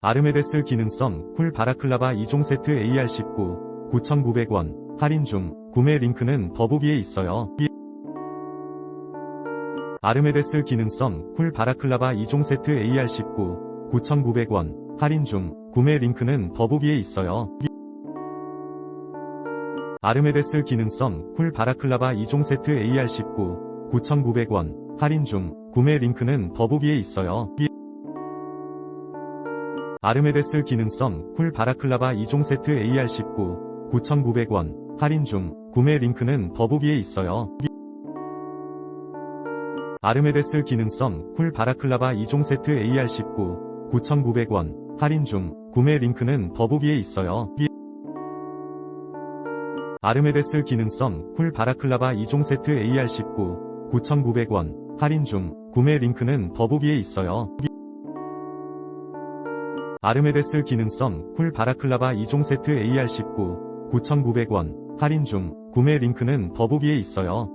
아르메데스 기능성 쿨 바라클라바 2종 세트 AR19 9,900원 할인 중 구매 링크는 더보기에 있어요. 아르메데스 기능성 쿨 바라클라바 2종 세트 AR19 9,900원 할인 중 구매 링크는 더보기에 있어요. 아르메데스 기능성 쿨 바라클라바 2종 세트 AR19 9,900원 할인 중 구매 링크는 더보기에 있어요. 아르메데스 기능성 쿨 바라클라바 2종 세트 AR19 9,900원 할인 중 구매 링크는 더보기에 있어요. 아르메데스 기능성 쿨 바라클라바 2종 세트 AR19 9,900원 할인 중 구매 링크는 더보기에 있어요. 아르메데스 기능성 쿨 바라클라바 2종 세트 AR19 9,900원 할인 중 구매 링크는 더보기에 있어요. 아르메데스 기능성 쿨 바라클라바 2종 세트 AR19 9,900원 할인 중 구매 링크는 더보기에 있어요.